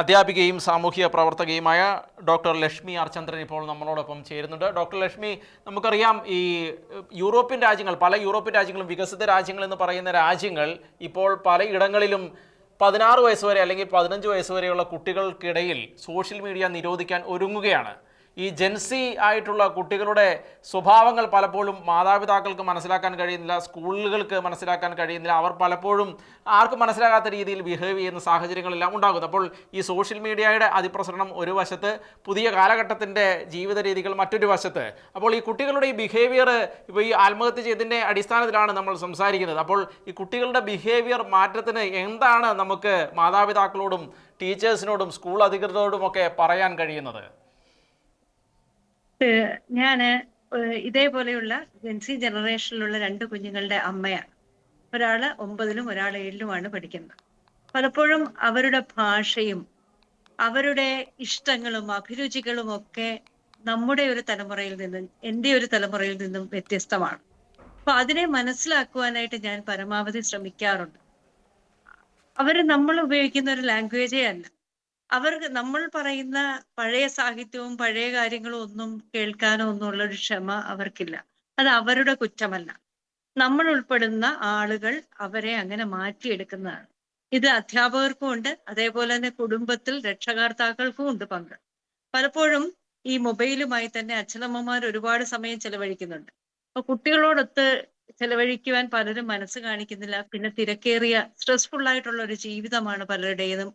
അധ്യാപികയും സാമൂഹിക പ്രവർത്തകയുമായ ഡോക്ടർ ലക്ഷ്മി ആർചന്ദ്രൻ ഇപ്പോൾ നമ്മളോടൊപ്പം ചേരുന്നുണ്ട്. ഡോക്ടർ ലക്ഷ്മി നമുക്കറിയാം ഈ യൂറോപ്യൻ രാജ്യങ്ങൾ പല യൂറോപ്യൻ രാജ്യങ്ങളും വികസിത രാജ്യങ്ങൾ എന്ന് പറയുന്ന രാജ്യങ്ങൾ ഇപ്പോൾ പലയിടങ്ങളിലും പതിനാറ് വയസ്സ് വരെ അല്ലെങ്കിൽ പതിനഞ്ച് വയസ്സ് വരെയുള്ള കുട്ടികൾക്കിടയിൽ സോഷ്യൽ മീഡിയ നിരോധിക്കാൻ ഒരുങ്ങുകയാണ്. ഈ ജെൻസി ആയിട്ടുള്ള കുട്ടികളുടെ സ്വഭാവങ്ങൾ പലപ്പോഴും മാതാപിതാക്കൾക്ക് മനസ്സിലാക്കാൻ കഴിയുന്നില്ല സ്കൂളുകൾക്ക് മനസ്സിലാക്കാൻ കഴിയുന്നില്ല. അവർ പലപ്പോഴും ആർക്കും മനസ്സിലാകാത്ത രീതിയിൽ ബിഹേവ് ചെയ്യുന്ന സാഹചര്യങ്ങളെല്ലാം ഉണ്ടാകുന്നു. അപ്പോൾ ഈ സോഷ്യൽ മീഡിയയുടെ അതിപ്രസരണം ഒരു വശത്ത് പുതിയ കാലഘട്ടത്തിന്റെ ജീവിത രീതികൾ മറ്റൊരു വശത്ത്. അപ്പോൾ ഈ കുട്ടികളുടെ ഈ ബിഹേവിയർ ഇപ്പോൾ ഈ ആത്മഹത്യ ചെയ്തതിന്റെ അടിസ്ഥാനത്തിലാണ് നമ്മൾ സംസാരിക്കുന്നത്. അപ്പോൾ ഈ കുട്ടികളുടെ ബിഹേവിയർ മാറ്റത്തിന് എന്താണ് നമുക്ക് മാതാപിതാക്കളോടും ടീച്ചേഴ്സിനോടും സ്കൂൾ അധികൃതരോടുമൊക്കെ പറയാൻ കഴിയുന്നത്? ഞാൻ ഇതേപോലെയുള്ള ജെൻസി ജനറേഷനിലുള്ള രണ്ട് കുഞ്ഞുങ്ങളുടെ അമ്മയാണ് ഒരാൾ ഒമ്പതിലും ഒരാൾ ഏഴിലുമാണ് പഠിക്കുന്നത്. പലപ്പോഴും അവരുടെ ഭാഷയും അവരുടെ ഇഷ്ടങ്ങളും അഭിരുചികളും ഒക്കെ നമ്മുടെ ഒരു തലമുറയിൽ നിന്നും എന്റെ ഒരു തലമുറയിൽ നിന്നും വ്യത്യസ്തമാണ്. അപ്പൊ അതിനെ മനസ്സിലാക്കുവാനായിട്ട് ഞാൻ പരമാവധി ശ്രമിക്കാറുണ്ട്. അവർ നമ്മൾ ഉപയോഗിക്കുന്ന ഒരു ലാംഗ്വേജേ അല്ല. അവർക്ക് നമ്മൾ പറയുന്ന പഴയ സാഹിത്യവും പഴയ കാര്യങ്ങളും ഒന്നും കേൾക്കാനോ ഒന്നും ഉള്ള ഒരു ക്ഷമ അവർക്കില്ല. അത് അവരുടെ കുറ്റമല്ല. നമ്മൾ ഉൾപ്പെടുന്ന ആളുകൾ അവരെ അങ്ങനെ മാറ്റിയെടുക്കുന്നതാണ്. ഇത് അധ്യാപകർക്കും ഉണ്ട് അതേപോലെ തന്നെ കുടുംബത്തിൽ രക്ഷകർത്താക്കൾക്കും ഉണ്ട് പങ്ക്. പലപ്പോഴും ഈ മൊബൈലുമായി തന്നെ അച്ഛനമ്മമാർ ഒരുപാട് സമയം ചെലവഴിക്കുന്നുണ്ട്. അപ്പൊ കുട്ടികളോടൊത്ത് ചെലവഴിക്കുവാൻ പലരും മനസ്സ് കാണിക്കുന്നില്ല. പിന്നെ തിരക്കേറിയ സ്ട്രെസ്ഫുൾ ആയിട്ടുള്ള ഒരു ജീവിതമാണ് പലരുടേതും.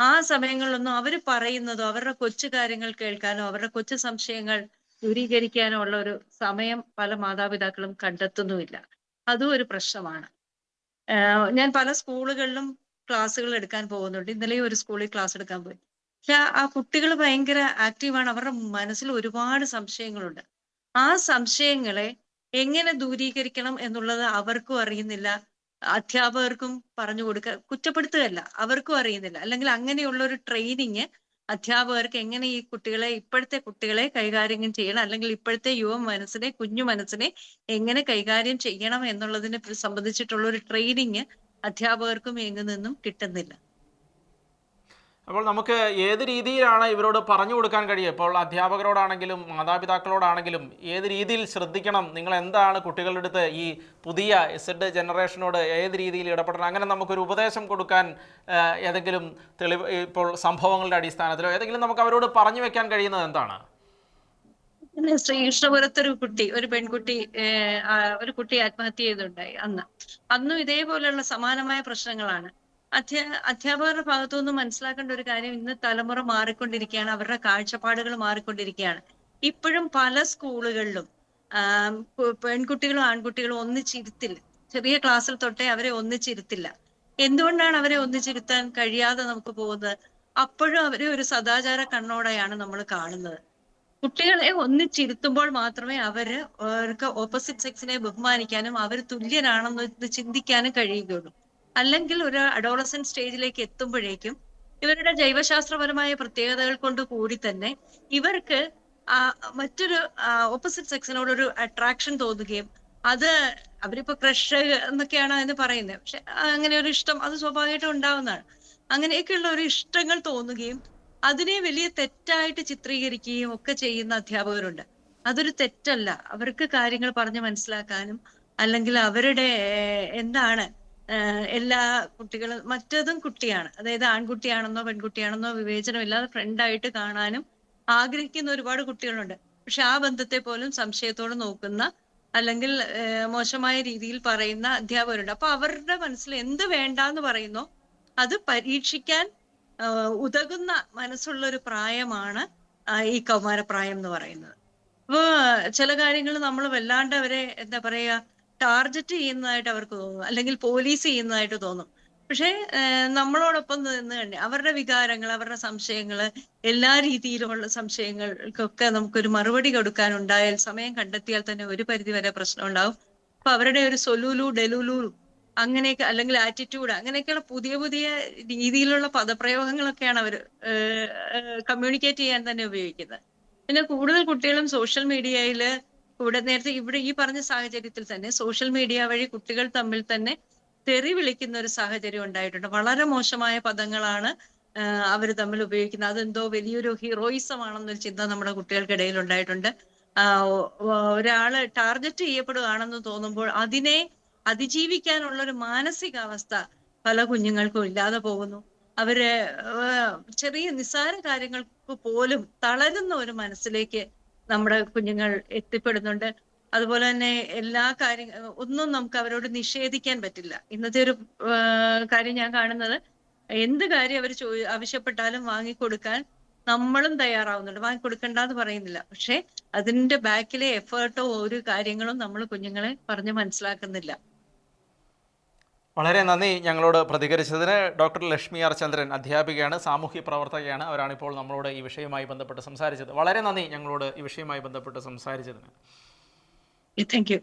ആ സമയങ്ങളിലൊന്നും അവർ പറയുന്നതോ അവരുടെ കൊച്ചു കാര്യങ്ങൾ കേൾക്കാനോ അവരുടെ കൊച്ചു സംശയങ്ങൾ ദൂരീകരിക്കാനോ ഉള്ള ഒരു സമയം പല മാതാപിതാക്കളും കണ്ടെത്തുന്നുമില്ല. അതും ഒരു പ്രശ്നമാണ്. ഞാൻ പല സ്കൂളുകളിലും ക്ലാസ്സുകൾ എടുക്കാൻ പോകുന്നുണ്ട്. ഇന്നലെയും ഒരു സ്കൂളിൽ ക്ലാസ് എടുക്കാൻ പോയി. പക്ഷെ ആ കുട്ടികൾ ഭയങ്കര ആക്റ്റീവാണ്. അവരുടെ മനസ്സിൽ ഒരുപാട് സംശയങ്ങളുണ്ട്. ആ സംശയങ്ങളെ എങ്ങനെ ദൂരീകരിക്കണം എന്നുള്ളത് അവർക്കും അറിയുന്നില്ല. അധ്യാപകർക്കും പറഞ്ഞു കൊടുക്ക കുറ്റപ്പെടുത്തുകയല്ല അവർക്കും അറിയുന്നില്ല. അല്ലെങ്കിൽ അങ്ങനെയുള്ള ഒരു ട്രെയിനിങ് അധ്യാപകർക്ക് എങ്ങനെ ഈ കുട്ടികളെ ഇപ്പോഴത്തെ കുട്ടികളെ കൈകാര്യം ചെയ്യണം? അല്ലെങ്കിൽ ഇപ്പോഴത്തെ യുവ മനസ്സിനെ കുഞ്ഞു മനസ്സിനെ എങ്ങനെ കൈകാര്യം ചെയ്യണം എന്നുള്ളതിനെ സംബന്ധിച്ചിട്ടുള്ള ഒരു ട്രെയിനിങ് അധ്യാപകർക്കും എങ്ങു നിന്നും കിട്ടുന്നില്ല. അപ്പോൾ നമുക്ക് ഏത് രീതിയിലാണ് ഇവരോട് പറഞ്ഞു കൊടുക്കാൻ കഴിയുക? ഇപ്പോൾ അധ്യാപകരോടാണെങ്കിലും മാതാപിതാക്കളോടാണെങ്കിലും ഏത് രീതിയിൽ ശ്രദ്ധിക്കണം? നിങ്ങൾ എന്താണ് കുട്ടികളുടെ അടുത്ത് ഈ പുതിയ എസഡ് ജനറേഷനോട് ഏത് രീതിയിൽ ഇടപെടണം? അങ്ങനെ നമുക്കൊരു ഉപദേശം കൊടുക്കാൻ ഏതെങ്കിലും തെളിവ് ഇപ്പോൾ സംഭവങ്ങളുടെ അടിസ്ഥാനത്തിലോ ഏതെങ്കിലും നമുക്ക് അവരോട് പറഞ്ഞു വെക്കാൻ കഴിയുന്നത് എന്താണ്? ശ്രീകൃഷ്ണപുരത്തൊരു കുട്ടി ഒരു പെൺകുട്ടി ഒരു കുട്ടി ആത്മഹത്യ ചെയ്തുണ്ടായി അന്ന്. അന്നും ഇതേപോലെയുള്ള സമാനമായ പ്രശ്നങ്ങളാണ്. അധ്യാ അധ്യാപകരുടെ ഭാഗത്തു നിന്ന് മനസ്സിലാക്കേണ്ട ഒരു കാര്യം ഇന്ന് തലമുറ മാറിക്കൊണ്ടിരിക്കുകയാണ് അവരുടെ കാഴ്ചപ്പാടുകൾ മാറിക്കൊണ്ടിരിക്കുകയാണ്. ഇപ്പോഴും പല സ്കൂളുകളിലും പെൺകുട്ടികളും ആൺകുട്ടികളും ഒന്നിച്ചിരുത്തില്ല. ചെറിയ ക്ലാസ്സിൽ തൊട്ടേ അവരെ ഒന്നിച്ചിരുത്തില്ല. എന്തുകൊണ്ടാണ് അവരെ ഒന്നിച്ചിരുത്താൻ കഴിയാതെ നമുക്ക് പോകുന്നത്? അപ്പോഴും അവരെ ഒരു സദാചാര കണ്ണോടെയാണ് നമ്മൾ കാണുന്നത്. കുട്ടികളെ ഒന്നിച്ചിരുത്തുമ്പോൾ മാത്രമേ അവർ അവർക്ക് ഓപ്പോസിറ്റ് സെക്സിനെ ബഹുമാനിക്കാനും അവർ തുല്യരാണെന്ന് ചിന്തിക്കാനും കഴിയുകയുള്ളൂ. അല്ലെങ്കിൽ ഒരു അഡോളസൻ സ്റ്റേജിലേക്ക് എത്തുമ്പോഴേക്കും ഇവരുടെ ജൈവശാസ്ത്രപരമായ പ്രത്യേകതകൾ കൊണ്ട് കൂടി തന്നെ ഇവർക്ക് മറ്റൊരു ഓപ്പോസിറ്റ് സെക്സിനോടൊരു അട്രാക്ഷൻ തോന്നുകയും അത് അവരിപ്പോ ക്രഷ് എന്നൊക്കെയാണ് അതിന് പറയുന്നത്. പക്ഷെ അങ്ങനെ ഒരു ഇഷ്ടം അത് സ്വാഭാവികമായിട്ടും ഉണ്ടാവുന്നതാണ്. അങ്ങനെയൊക്കെയുള്ള ഒരു ഇഷ്ടങ്ങൾ തോന്നുകയും അതിനെ വലിയ തെറ്റായിട്ട് ചിത്രീകരിക്കുകയും ഒക്കെ ചെയ്യുന്ന അധ്യാപകരുണ്ട്. അതൊരു തെറ്റല്ല. അവർക്ക് കാര്യങ്ങൾ പറഞ്ഞ് മനസ്സിലാക്കാനും അല്ലെങ്കിൽ അവരുടെ എന്താണ് എല്ലാ കുട്ടികളും മറ്റതും കുട്ടിയാണ്. അതായത് ആൺകുട്ടിയാണെന്നോ പെൺകുട്ടിയാണെന്നോ വിവേചനമില്ലാതെ ഫ്രണ്ടായിട്ട് കാണാനും ആഗ്രഹിക്കുന്ന ഒരുപാട് കുട്ടികളുണ്ട്. പക്ഷെ ആ ബന്ധത്തെ പോലും സംശയത്തോടെ നോക്കുന്ന അല്ലെങ്കിൽ മോശമായ രീതിയിൽ പറയുന്ന അധ്യാപകരുണ്ട്. അപ്പൊ അവരുടെ മനസ്സിൽ എന്ത് വേണ്ടാന്ന് പറയുന്നോ അത് പരീക്ഷിക്കാൻ ഉതകുന്ന മനസ്സുള്ള ഒരു പ്രായമാണ് ഈ കൗമാരപ്രായം എന്ന് പറയുന്നത്. അപ്പോ ചില കാര്യങ്ങൾ നമ്മൾ വല്ലാണ്ട് അവരെ എന്താ പറയാ ടാർഗറ്റ് ചെയ്യുന്നതായിട്ട് അവർക്ക് തോന്നും. അല്ലെങ്കിൽ പോലീസ് ചെയ്യുന്നതായിട്ട് തോന്നും. പക്ഷേ നമ്മളോടൊപ്പം നിന്ന് തന്നെ അവരുടെ വികാരങ്ങൾ അവരുടെ സംശയങ്ങൾ എല്ലാ രീതിയിലുമുള്ള സംശയങ്ങൾക്കൊക്കെ നമുക്കൊരു മറുപടി കൊടുക്കാനുണ്ടായാൽ സമയം കണ്ടെത്തിയാൽ തന്നെ ഒരു പരിധി വരെ പ്രശ്നം ഉണ്ടാവും അപ്പൊ അവരുടെ ഒരു സൊലൂലു ഡെലുലു അങ്ങനെയൊക്കെ അല്ലെങ്കിൽ ആറ്റിറ്റ്യൂഡ് അങ്ങനെയൊക്കെയുള്ള പുതിയ പുതിയ രീതിയിലുള്ള പദപ്രയോഗങ്ങളൊക്കെയാണ് അവർ കമ്മ്യൂണിക്കേറ്റ് ചെയ്യാൻ തന്നെ ഉപയോഗിക്കുന്നത്. പിന്നെ കൂടുതൽ കുട്ടികളും സോഷ്യൽ മീഡിയയിൽ കൂടെ നേരത്തെ ഇവിടെ ഈ പറഞ്ഞ സാഹചര്യത്തിൽ തന്നെ സോഷ്യൽ മീഡിയ വഴി കുട്ടികൾ തമ്മിൽ തന്നെ തെറി വിളിക്കുന്ന ഒരു സാഹചര്യം ഉണ്ടായിട്ടുണ്ട്. വളരെ മോശമായ പദങ്ങളാണ് അവർ തമ്മിൽ ഉപയോഗിക്കുന്നത്. അതെന്തോ വലിയൊരു ഹീറോയിസം ആണെന്നൊരു ചിന്ത നമ്മുടെ കുട്ടികൾക്കിടയിൽ ഉണ്ടായിട്ടുണ്ട്. ഒരാൾ ടാർഗറ്റ് ചെയ്യപ്പെടുകയാണെന്ന് തോന്നുമ്പോൾ അതിനെ അതിജീവിക്കാനുള്ള ഒരു മാനസികാവസ്ഥ പല കുഞ്ഞുങ്ങൾക്കും ഇല്ലാതെ പോകുന്നു. അവർ ചെറിയ നിസ്സാര കാര്യങ്ങൾക്ക് പോലും തളരുന്ന ഒരു മനസ്സിലേക്ക് നമ്മുടെ കുഞ്ഞുങ്ങൾ എത്തിപ്പെടുന്നുണ്ട്. അതുപോലെ തന്നെ എല്ലാ കാര്യം ഒന്നും നമുക്ക് അവരോട് നിഷേധിക്കാൻ പറ്റില്ല. ഇന്നത്തെ ഒരു കാര്യം ഞാൻ കാണുന്നത് എന്ത് കാര്യം അവർ ചോ ആവശ്യപ്പെട്ടാലും വാങ്ങിക്കൊടുക്കാൻ നമ്മളും തയ്യാറാവുന്നുണ്ട്. വാങ്ങിക്കൊടുക്കണ്ടെന്ന് പറയുന്നില്ല. പക്ഷെ അതിന്റെ ബാക്കിലെ എഫേർട്ടോ ഒരു കാര്യങ്ങളും നമ്മൾ കുഞ്ഞുങ്ങളെ പറഞ്ഞ് മനസ്സിലാക്കുന്നില്ല. വളരെ നന്ദി ഞങ്ങളോട് പ്രതികരിച്ചതിന് ഡോക്ടർ ലക്ഷ്മി ആർ ചന്ദ്രൻ അധ്യാപികയാണ് സാമൂഹ്യ പ്രവർത്തകയാണ്. അവരാണിപ്പോൾ നമ്മളോട് ഈ വിഷയവുമായി ബന്ധപ്പെട്ട് സംസാരിച്ചത്. വളരെ നന്ദി ഞങ്ങളോട് ഈ വിഷയവുമായി ബന്ധപ്പെട്ട് സംസാരിച്ചതിന്. Thank you